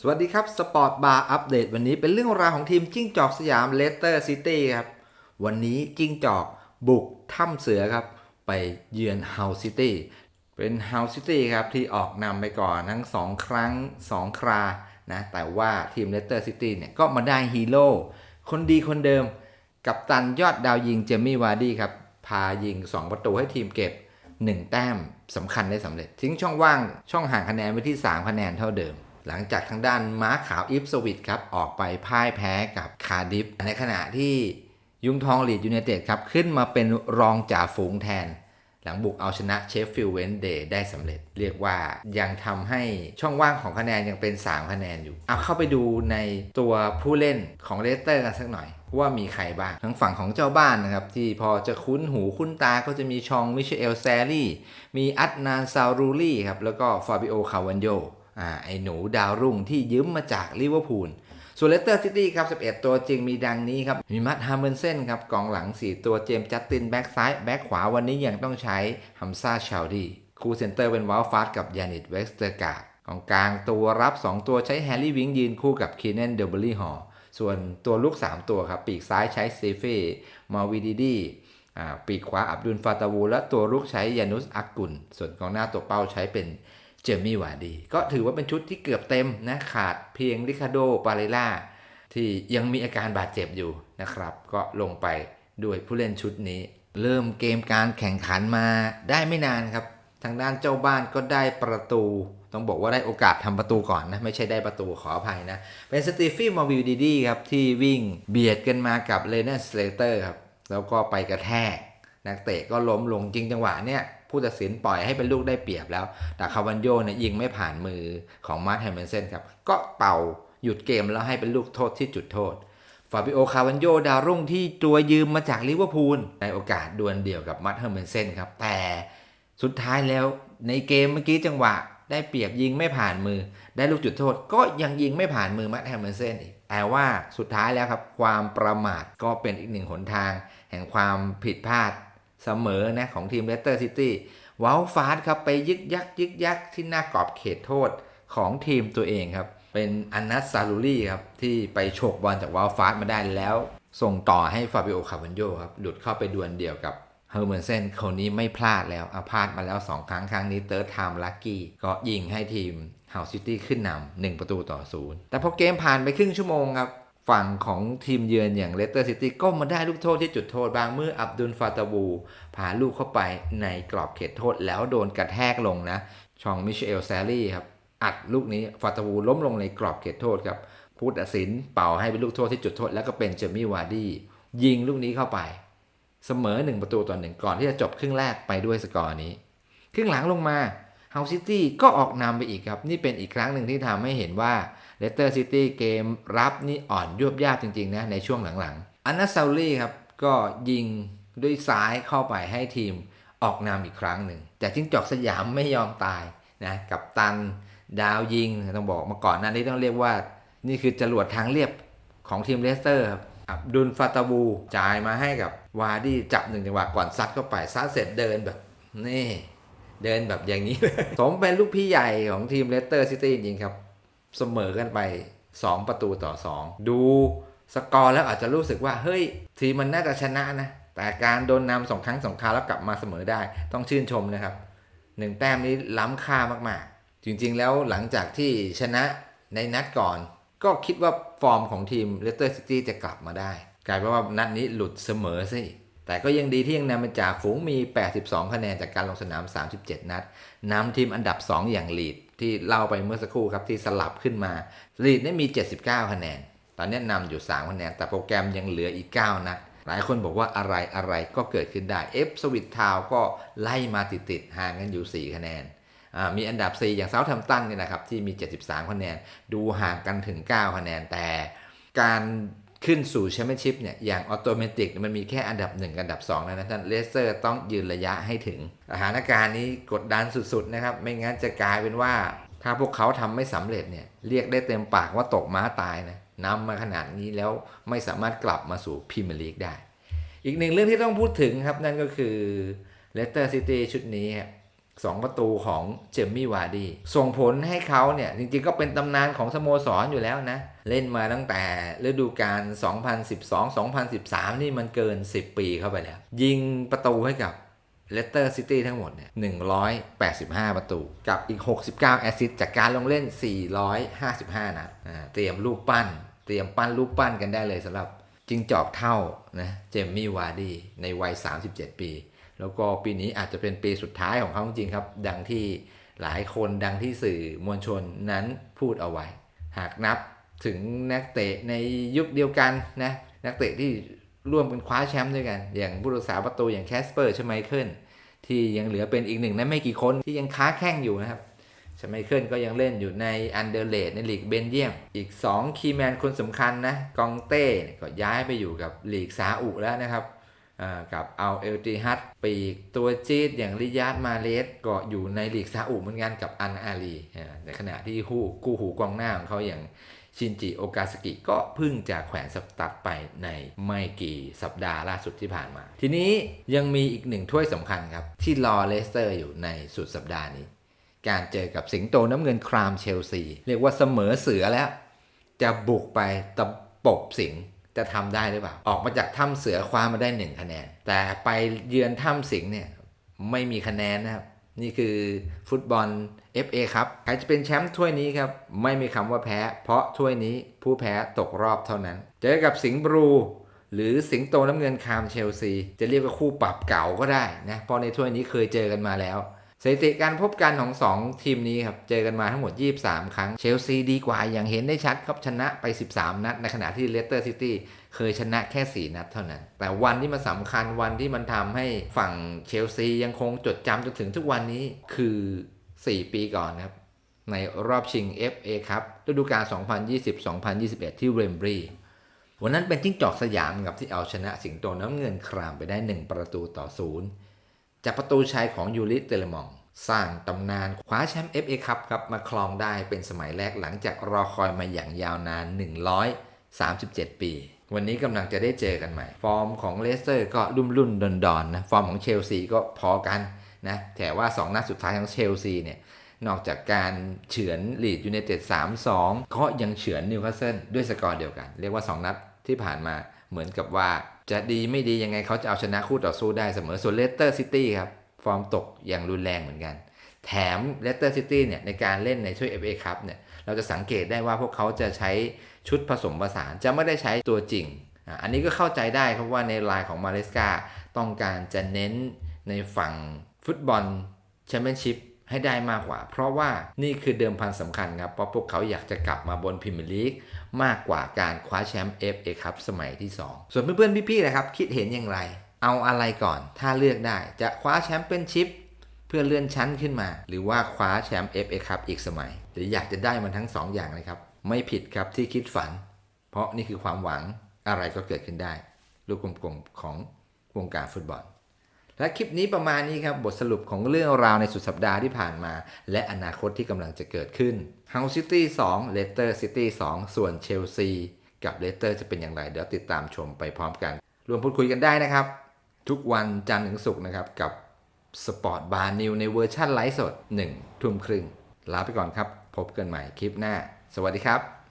สวัสดีครับสปอร์ตบาร์อัปเดตวันนี้เป็นเรื่องราวของทีมจิ้งจอกสยามเลสเตอร์ซิตี้ครับ วันนี้จิ้งจอกบุกถ้ำเสือครับ ไปเยือนเฮาซิตี้เป็นเฮาซิตี้ครับ ที่ออกนำไปก่อนทั้ง 2 ครั้ง 2 ครา นะ แต่ว่าทีมเลสเตอร์ซิตี้เนี่ยก็มาได้ฮีโร่คนดีคนเดิม กับตันยอดดาวยิงเจมี่วาร์ดี้ครับ พายิง 2 ประตูให้ทีมเก็บ 1 แต้มสำคัญได้สำเร็จ ทิ้งช่องว่างช่องห่างคะแนนไว้ที่ 3 คะแนนเท่าเดิม หลังจากทางด้านม้าขาวอิฟสวิตครับออกไปพ่ายแพ้กับคาร์ดิฟ ในขณะที่ยุงทองลีดยูไนเต็ดครับขึ้นมาเป็นรองจ่าฝูงแทน หลังบุกเอาชนะเชฟฟิลด์เวนเดย์ได้สำเร็จ เรียกว่ายังทำให้ช่องว่างของคะแนนยังเป็น 3 คะแนนอยู่ เอาเข้าไปดูในตัวผู้เล่นของเลสเตอร์กันสักหน่อย ว่ามีใครบ้างทั้งฝั่งของเจ้าบ้านนะครับ ที่พอจะคุ้นหูคุ้นตาก็จะมีชองมิเชลแซรี่มีอัตนานซารูลี่ครับแล้วก็ฟาบิโอคาวันโย อ่าไอ้หนูดาวรุ่งที่ยืมมาจากลิเวอร์พูลส่วนเลสเตอร์ซิตี้ครับ 11 ตัวจริงมีดังนี้ครับ มีมัตฮาร์เมนเซนครับกองหลัง 4 ตัวเจมส์จัสติน แบ็กซ้าย แบ็กขวาวันนี้ยังต้องใช้ฮัมซาชาวดีคู่เซนเตอร์เป็นวอลฟาสกับยานิตเวสเตอร์การ์ดกองกลางตัวรับ 2 ตัวใช้แฮร์รี่วิงยืนคู่กับคีเนนเดอร์เบอรี่ฮอส่วนตัวลูก 3 ตัวครับ ปีกซ้ายใช้เซเฟ่มาวิดีดีอ่าปีกขวาอับดุลฟาตาวู และตัวลูกใช้ยานุสอักกุล ส่วนกองหน้าตัวเป้าใช้เป็น เจมี่วาดี ก็ถือว่าเป็นชุดที่เกือบเต็มนะขาดเพียงริคาโดปาเรล่าที่ยังมีอาการบาดเจ็บอยู่นะครับ ก็ลงไปด้วยผู้เล่นชุดนี้ เริ่มเกมการแข่งขันมาได้ไม่นานครับ ทางด้านเจ้าบ้านก็ได้ประตู ต้องบอกว่าได้โอกาสทำประตูก่อนนะ ไม่ใช่ได้ประตูขออภัยนะ เป็นสตีฟี่มาวิวดีดีครับ ที่วิ่งเบียดกันมากับเลน n สเลเตอร์ครับ แล้วก็ไปกระแทก นักเตะก็ล้มลงจริงจังหวะเนี้ย ผู้ตัดสินปล่อยให้เป็นลูกได้เปรียบแล้ว แต่คาวันโยเนี่ยยิงไม่ผ่านมือของมาร์ทแฮมเมนเซนครับก็เป่าหยุดเกมแล้วให้เป็นลูกโทษที่จุดโทษฟาบิโอคาวันโยดาวรุ่งที่ตัวยืมมาจากลิเวอร์พูลในโอกาสดวลเดี่ยวกับมาร์ทแฮมเมนเซนครับแต่สุดท้ายแล้วในเกมเมื่อกี้จังหวะได้เปรียบยิงไม่ผ่านมือ ได้ลูกจุดโทษ ก็ยังยิงไม่ผ่านมือมาร์ทแฮมเมนเซนอีกแต่ว่าสุดท้ายแล้วครับ ความประมาทก็เป็นอีกหนึ่งหนทาง แห่งความผิดพลาด เสมอนะของทีมเลสเตอร์ซิตี้วอลฟาสครับไปยึกยักยึกยักที่หน้ากรอบเขตโทษของทีมตัวเองครับ เป็นอันนัสซาลูรี่ครับที่ไปโฉกบอลจากวอลฟาสมาได้แล้ว ส่งต่อให้ฟาบิโอคาวันโยครับหลุดเข้าไปดวลเดี่ยวกับเฮอร์เมนเซนคนนี้ไม่พลาดแล้วอาพาดมาแล้ว 2 ครั้งครั้งนี้เติร์ดไทม์ลักกี้ก็ยิงให้ทีมเฮาซิตี้ขึ้นนำหนึ่งประตูต่อศูนย์แต่พอเกมผ่านไปครึ่งชั่วโมงครับ ฝั่งของทีมเยือนอย่างเลสเตอร์ซิตี้ก็มาได้ลูกโทษที่จุดโทษบางเมื่ออับดุลฟาตาบูพาลูกเข้าไปในกรอบเขตโทษแล้วโดนกระแทกลงนะ ชองมิเชลแซรี่ครับ อัดลูกนี้ฟาตาบูล้มลงในกรอบเขตโทษครับผู้ตัดสินเป่าให้เป็นลูกโทษที่จุดโทษ แล้วก็เป็นเจมี่วาร์ดี้ยิงลูกนี้เข้าไป เสมอ 1 ประตูต่อหนึ่งก่อนที่จะจบครึ่งแรกไปด้วยสกอร์นี้ ครึ่งหลังลงมา เฮาซิตี้ก็ออกนำไปอีกครับ นี่เป็นอีกครั้งหนึ่งที่ทำให้เห็นว่าเลสเตอร์ซิตี้เกมรับนี่อ่อนยวบยาบจริงๆนะในช่วงหลังๆ อันนาซาลี่ครับ ก็ยิงด้วยซ้ายเข้าไปให้ทีมออกนำอีกครั้งหนึ่ง แต่จิ้งจอกสยามไม่ยอมตายนะกับตันดาวยิงต้องบอกมาก่อนหน้านี้ต้องเรียกว่า นี่คือจรวดทางเรียบของทีมเลสเตอร์ครับอับดุลฟาตาบูจ่ายมาให้กับวาร์ดี้จับหนึ่งจังหวะก่อนซัดเข้าไปซัดเสร็จเดินแบบนี่ เดินแบบอย่างนี้ สมเป็นลูกพี่ใหญ่ของทีมเลสเตอร์ซิตี้จริงครับ เสมอกันไป 2 ประตูต่อ 2 ดูสกอร์แล้วอาจจะรู้สึกว่า เฮ้ย ทีมมันน่าจะชนะนะ แต่การโดนนำสองครั้งสองคราแล้วกลับมาเสมอได้ต้องชื่นชมนะครับหนึ่งแต้มนี้ล้ำค่ามากๆ จริงๆแล้วหลังจากที่ชนะในนัดก่อน ก็คิดว่าฟอร์มของทีมเลสเตอร์ซิตี้จะกลับมาได้ กลายเป็นว่านัดนี้หลุดเสมอซะอีก แต่ก็ยังดีที่ยังนำมาจากฝูงมี 82 คะแนนจากการลงสนาม 37 นัดนำทีมอันดับ 2 อย่างลีดที่เล่าไปเมื่อสักครู่ครับที่สลับขึ้นมาลีดนี่มี 79 คะแนน ตอนนี้นำอยู่ 3 คะแนน แต่โปรแกรมยังเหลืออีก 9 นัดหลายคนบอกว่าอะไรอะไรก็เกิดขึ้นได้ F สวิตทาวก็ไล่มาติดๆห่างกันอยู่ 4 คะแนน มีอันดับ 4 อย่างเซาท์แฮมตันเนี่ยนะครับที่มี 73 คะแนน ดูห่างกันถึง 9 คะแนนแต่การ ขึ้นสู่แชมเปี้ยนชิพเนี่ยอย่างออโตเมติกมันมีแค่อันดับ 1 อันดับ2แล้วนะท่านเลสเตอร์ต้องยืนระยะให้ถึงสถานการณ์นี้กดดันสุดๆนะครับ ไม่งั้นจะกลายเป็นว่า ถ้าพวกเขาทำไม่สำเร็จเนี่ยเรียกได้เต็มปากว่าตกม้าตายนะนำมาขนาดนี้แล้วไม่สามารถกลับมาสู่พรีเมียร์ลีกได้ อีกหนึ่งเรื่องที่ต้องพูดถึงครับนั่นก็คือเลสเตอร์ซิตี้ชุดนี้ครับ 2 ประตูของเจมมี่วาร์ดีส่งผลให้เขาเนี่ย จริงๆก็เป็นตำนานของสโมสรออยู่แล้วนะ เล่นมาตั้งแต่ฤดูกาล 2012-2013 นี่มันเกิน 10 ปีเข้าไปแล้ว ยิงประตูให้กับเลสเตอร์ซิตี้ทั้งหมดเนี่ย 185 ประตู กับอีก 69 แอสซิสต์จากการลงเล่น 455นัดอ่าเตรียมลูกปั้น เตรียมปั้นลูกปั้นกันได้เลยสำหรับจิงจอกเท่านะเจมมี่วาร์ดีในวัย 37 ปี แล้วก็ปีนี้อาจจะเป็นปีสุดท้ายของเขาจริงครับ ดังที่หลายคนดังที่สื่อมวลชนนั้นพูดเอาไว้ หากนับถึงนักเตะในยุคเดียวกันนะนักเตะที่ร่วมกันคว้าแชมป์ด้วยกัน อย่างผู้รักษาประตูอย่างแคสเปอร์ชไมเคิลที่ยังเหลือเป็นอีกหนึ่งนะไม่กี่คนที่ยังค้าแข่งอยู่นะครับชไมเคิลก็ยังเล่นอยู่ในอันเดอร์เลดในลีกเบนเยียม อีก 2 คีแมนคนสำคัญนะ กองเต้ก็ย้ายไปอยู่กับลีกซาอุแล้วนะครับ กับเอาเอลติฮัตปีกตัวจี๊ดอย่างริยาดมาเลสก็อยู่ในลีกซาอุเหมือนกันกับอันอาลีในขณะที่คู่คู่หูกองหน้าของเขาอย่างชินจิโอกาสกิก็เพิ่งจะแขวนสตัดไปในไม่กี่สัปดาห์ล่าสุดที่ผ่านมา ทีนี้ยังมีอีกหนึ่งถ้วยสำคัญครับ ที่รอเลสเตอร์อยู่ในสุดสัปดาห์นี้ การเจอกับสิงโตน้ำเงินครามเชลซี เรียกว่าเสมอเสือแล้ว จะบุกไปตะปบสิง จะทำได้หรือเปล่า ออกมาจากถ้ำเสือคว้ามาได้หนึ่งคะแนน แต่ไปเยือนถ้ำสิงห์เนี่ยไม่มีคะแนนนะครับ นี่คือฟุตบอล FA ครับ ใครจะเป็นแชมป์ถ้วยนี้ครับ ไม่มีคำว่าแพ้ เพราะถ้วยนี้ผู้แพ้ตกรอบเท่านั้น เจอกับสิงห์บลูหรือสิงโตน้ำเงินคามเชลซี จะเรียกว่าคู่ปรับเก่าก็ได้นะ เพราะในถ้วยนี้เคยเจอกันมาแล้ว สถิติการพบกันของ 2 ทีมนี้ครับ เจอกันมาทั้งหมด 23 ครั้ง เชลซีดีกว่าอย่างเห็นได้ชัดครับชนะไป 13 นัด ในขณะที่เลสเตอร์ซิตี้เคยชนะแค่ 4 นัดเท่านั้น แต่วันที่มันสำคัญวันที่มันทำให้ฝั่งเชลซียังคงจดจำจนถึงทุกวันนี้คือ 4 ปีก่อนครับ ในรอบชิง FA ครับฤดูกาล 2020-2021 ที่เวมบรีย์วันนั้นเป็นจิ้งจอกสยามกับที่เอาชนะสิงโตน้ำเงินครามไปได้ 1 ประตูต่อศูนย์ จากประตูชัยของยูริเตเลมอง สร้างตำนานคว้าแชมป์ FA คัพครับมาครองได้เป็นสมัยแรกหลังจากรอคอยมาอย่างยาวนาน 137 ปี วันนี้กำลังจะได้เจอกันใหม่ ฟอร์มของเลสเตอร์ก็รุ่มรุ่นดอนดอนนะ ฟอร์มของเชลซีก็พอกันนะแต่ว่า 2 นัดสุดท้ายของเชลซีเนี่ยนอกจากการเฉือนลีดยูไนเต็ด3-2ก็ยังเฉือนนิวคาสเซิลด้วยสกอร์เดียวกัน เรียกว่า 2 นัดที่ผ่านมาเหมือนกับว่า จะดีไม่ดียังไงเขาจะเอาชนะคู่ต่อสู้ได้เสมอ ส่วนเลสเตอร์ซิตี้ครับ ฟอร์มตกอย่างรุนแรงเหมือนกัน แถมเลสเตอร์ซิตี้เนี่ยในการเล่นในช่วย FA คัพเนี่ยเราจะสังเกตได้ว่าพวกเขาจะใช้ชุดผสมผสาน จะไม่ได้ใช้ตัวจริง อันนี้ก็เข้าใจได้ครับว่าในลายของมาเลสกาต้องการจะเน้นในฝั่งฟุตบอลแชมเปี้ยนชิพ ให้ได้มากกว่า เพราะว่านี่คือเดิมพันสำคัญครับ เพราะพวกเขาอยากจะกลับมาบนพรีเมียร์ลีกมากกว่าการคว้าแชมป์ FA ครับสมัยที่ 2 ส่วนเพื่อนๆพี่ๆนะครับคิดเห็นอย่างไร เอาอะไรก่อน ถ้าเลือกได้จะคว้าแชมป์เป็นชิปเพื่อเลื่อนชั้นขึ้นมา หรือว่าคว้าแชมป์ FA ครับอีกสมัย หรืออยากจะได้มันทั้ง 2อย่างเลยครับไม่ผิดครับที่คิดฝัน เพราะนี่คือความหวังอะไรก็เกิดขึ้นได้ ลูกกลมๆของวงการฟุตบอล และคลิปนี้ประมาณนี้ครับ บทสรุปของเรื่องราวในสุดสัปดาห์ที่ผ่านมา และอนาคตที่กำลังจะเกิดขึ้น House City 2 Leicester City 2 ส่วน Chelsea กับ Leicester จะเป็นอย่างไร เดี๋ยวติดตามชมไปพร้อมกัน รวมพูดคุยกันได้นะครับ ทุกวันจันทร์ถึงศุกร์นะครับ กับ Sport Bar New ในเวอร์ชั่นไลฟ์สด1ทุ่มครึ่งลาไปก่อนครับ พบกันใหม่คลิปหน้า สวัสดีครับ